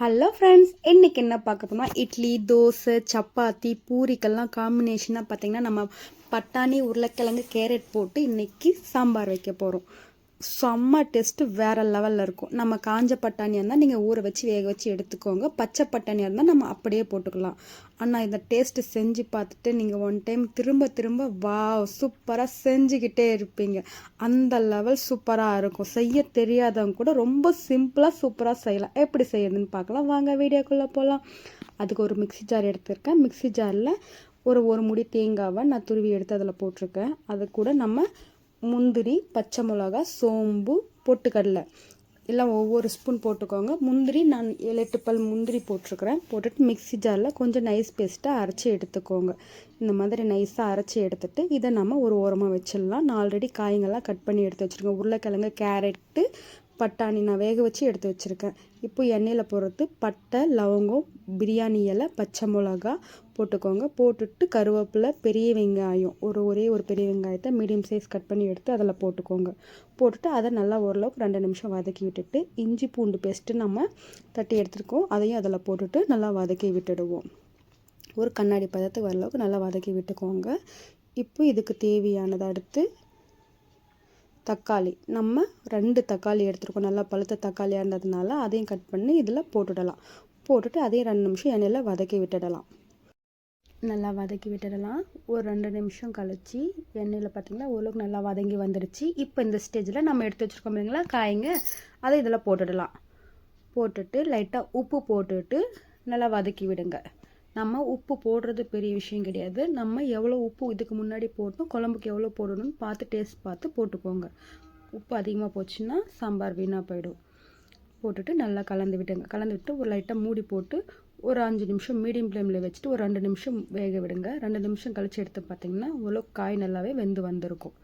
Hello friends இன்றைக்கி என்ன பார்க்க போனால் இட்லி தோசை சப்பாத்தி பூரிக்கெல்லாம் காம்பினேஷனாக பார்த்திங்கன்னா நம்ம பட்டாணி உருளைக்கிழங்கு கேரட் போட்டு இன்றைக்கி சாம்பார் வைக்க போகிறோம் செம்ம டேஸ்ட்டு வேறு லெவலில் இருக்கும். நம்ம காஞ்ச பட்டாணியாக இருந்தால் நீங்கள் ஊற வச்சு வேக வச்சு எடுத்துக்கோங்க. பச்சை பட்டாணியாக இருந்தால் நம்ம அப்படியே போட்டுக்கலாம். ஆனால் இந்த டேஸ்ட்டு செஞ்சு பார்த்துட்டு நீங்கள் ஒன் டைம் திரும்ப திரும்ப வா சூப்பராக செஞ்சுக்கிட்டே இருப்பீங்க. அந்த லெவல் சூப்பராக இருக்கும். செய்ய தெரியாதவங்க கூட ரொம்ப சிம்பிளாக சூப்பராக செய்யலாம். எப்படி செய்யறதுன்னு பார்க்கலாம். வாங்க வீடியோக்குள்ளே போகலாம் அதுக்கு ஒரு மிக்சி ஜார் எடுத்திருக்கேன். மிக்சி ஜாரில் ஒரு ஒரு முடி தேங்காவை நான் துருவி எடுத்து அதில் போட்டிருக்கேன். அது கூட நம்ம முந்திரி பச்சை மிளகா சோம்பு பொட்டுக்கடலை. எல்லாம் ஒவ்வொரு ஸ்பூன் போட்டுக்கோங்க. முந்திரி நான் ஏழு எட்டு பல் முந்திரி போட்டிருக்கிறேன். போட்டுட்டு மிக்சி ஜாரில் கொஞ்சம் நைஸ் பேஸ்ட்டாக அரைச்சி எடுத்துக்கோங்க. இந்த மாதிரி நைஸாக அரைச்சி எடுத்துகிட்டு இதை நம்ம ஒரு ஓரமாக வச்சிடலாம். நான் ஆல்ரெடி காய்ங்கள்லாம் கட் பண்ணி எடுத்து வச்சுருக்கேன். உருளைக்கிழங்கு கேரட்டு பட்டாணி நான் வேக வச்சு எடுத்து வச்சுருக்கேன். இப்போ எண்ணெயில் போடுறது பட்டை லவங்கம் பிரியாணி இலை பச்சை மிளகா போட்டுக்கோங்க. போட்டுட்டு கருவேப்பிலை பெரிய வெங்காயம் ஒரு ஒரே ஒரு பெரிய வெங்காயத்தை மீடியம் சைஸ் கட் பண்ணி எடுத்து அதில் போட்டுக்கோங்க. போட்டுட்டு அதை நல்லா ஓரளவுக்கு ரெண்டு நிமிஷம் வதக்கி விட்டுட்டு இஞ்சி பூண்டு பேஸ்ட்டு நம்ம தட்டி எடுத்துருக்கோம். அதையும் அதில் போட்டுட்டு நல்லா வதக்கி விட்டுடுவோம். ஒரு கண்ணாடி பதத்துக்கு வரளவுக்கு நல்லா வதக்கி விட்டுக்கோங்க. இப்போ இதுக்கு தேவையானதை அடுத்து தக்காளி. நம்ம ரெண்டு தக்காளி எடுத்துருக்கோம். நல்லா பழுத்த தக்காளியாக இருந்ததுனால அதையும் கட் பண்ணி இதில் போட்டுடலாம். போட்டுட்டு அதையும் ரெண்டு நிமிஷம் எண்ணெயில் வதக்கி விட்டுடலாம். நல்லா வதக்கி விட்டுடலாம். ஒரு ரெண்டு நிமிஷம் கழித்து எண்ணெயில் பார்த்திங்கன்னா ஓரளவுக்கு நல்லா வதங்கி வந்துடுச்சு. இப்போ இந்த ஸ்டேஜில் நம்ம எடுத்து வச்சுருக்கோம் இல்லைங்களா காய்ங்க. அதை இதில் போட்டுடலாம். போட்டுட்டு லைட்டாக உப்பு போட்டுட்டு நல்லா வதக்கி விடுங்க. நம்ம உப்பு போடுறது பெரிய விஷயம் கிடையாது. நம்ம எவ்வளோ உப்பு இதுக்கு முன்னாடி போட்டோம் குழம்புக்கு எவ்வளோ போடணும்னு பார்த்து டேஸ்ட் பார்த்து போட்டுக்கோங்க. உப்பு அதிகமாக போச்சுன்னா சாம்பார் வீணாக போயிடும். போட்டுட்டு நல்லா கலந்து விட்டுங்க. கலந்து விட்டு ஒரு லைட்டாக மூடி போட்டு ஒரு அஞ்சு நிமிஷம் மீடியம் ஃப்ளேமில் வச்சுட்டு ஒரு ரெண்டு நிமிஷம் வேக விடுங்க. ரெண்டு நிமிஷம் கழித்து எடுத்து பார்த்திங்கன்னா ஓரளவு காய் நல்லாவே வெந்து வந்திருக்கும்.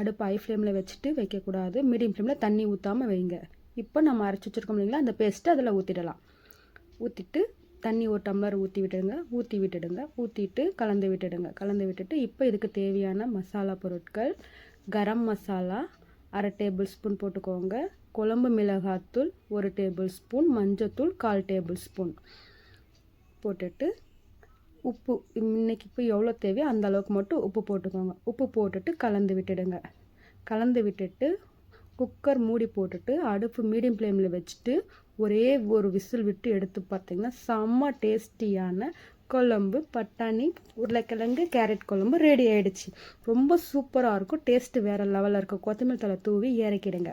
அடுப்பு ஐ ஃப்ளேமில் வச்சுட்டு வைக்கக்கூடாது. மீடியம் ஃப்ளேமில் தண்ணி ஊற்றாமல் வைங்க. இப்போ நம்ம அரைச்சி வச்சுருக்கோம் இல்லைங்களா அந்த பேஸ்ட்டு அதில் ஊற்றிடலாம் ஊற்றிட்டு தண்ணி ஒரு டம்ளர் ஊற்றி விட்டுடுங்க. ஊற்றி விட்டுடுங்க. ஊற்றிட்டு கலந்து விட்டுடுங்க. கலந்து விட்டுட்டு இப்போ இதுக்கு தேவையான மசாலா பொருட்கள் கரம் மசாலா அரை டேபிள் ஸ்பூன் போட்டுக்கோங்க. குழம்பு மிளகாத்தூள் ஒரு டேபிள் ஸ்பூன். மஞ்சத்தூள் கால் டேபிள் ஸ்பூன் போட்டுட்டு உப்பு இன்னைக்கு இப்போ எவ்வளோ தேவையோ அந்த அளவுக்கு மட்டும் உப்பு போட்டுக்கோங்க. உப்பு போட்டுட்டு கலந்து விட்டுடுங்க. கலந்து விட்டுட்டு குக்கர் மூடி போட்டுட்டு அடுப்பு மீடியம் ஃப்ளேமில் வச்சுட்டு ஒரே ஒரு விசில் விட்டு எடுத்து பார்த்திங்கன்னா செம்ம டேஸ்டியான குழம்பு பட்டாணி உருளைக்கிழங்கு கேரட் குழம்பு ரெடி ஆகிடுச்சு ரொம்ப சூப்பராக இருக்கும். டேஸ்ட்டு வேறு லெவலில் இருக்கும். கொத்தமல்லி தலை தூவி இறக்கிடுங்க.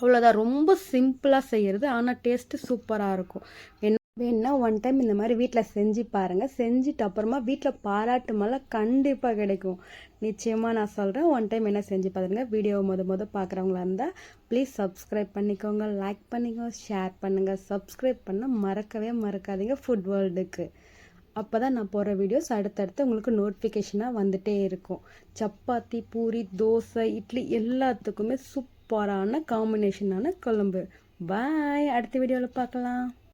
அவ்வளோதான் ரொம்ப சிம்பிளாக செய்கிறது ஆனால் டேஸ்ட்டு சூப்பராக இருக்கும். என்ன வேணுன்னா ஒன் டைம் இந்த மாதிரி வீட்டில் செஞ்சு பாருங்கள் செஞ்சுட்டு அப்புறமா வீட்டில் பாராட்டு கண்டிப்பாக கிடைக்கும். நிச்சயமாக நான் சொல்கிறேன் ஒன் டைம் என்ன செஞ்சு பாருங்கள் வீடியோவை முத முத பார்க்குறவங்களா இருந்தால் ப்ளீஸ் சப்ஸ்கிரைப் பண்ணிக்கோங்க லைக் பண்ணிக்கோங்க ஷேர் பண்ணுங்கள் சப்ஸ்கிரைப் பண்ண மறக்கவே மறக்காதீங்க ஃபுட் வேர்ல்டுக்கு அப்போ தான் நான் போகிற வீடியோஸ் அடுத்தடுத்து உங்களுக்கு நோட்டிஃபிகேஷனாக வந்துகிட்டே இருக்கும். சப்பாத்தி பூரி தோசை இட்லி எல்லாத்துக்குமே சூப்பரான காம்பினேஷனான குழம்பு. பாய் அடுத்த வீடியோவில் பார்க்கலாம்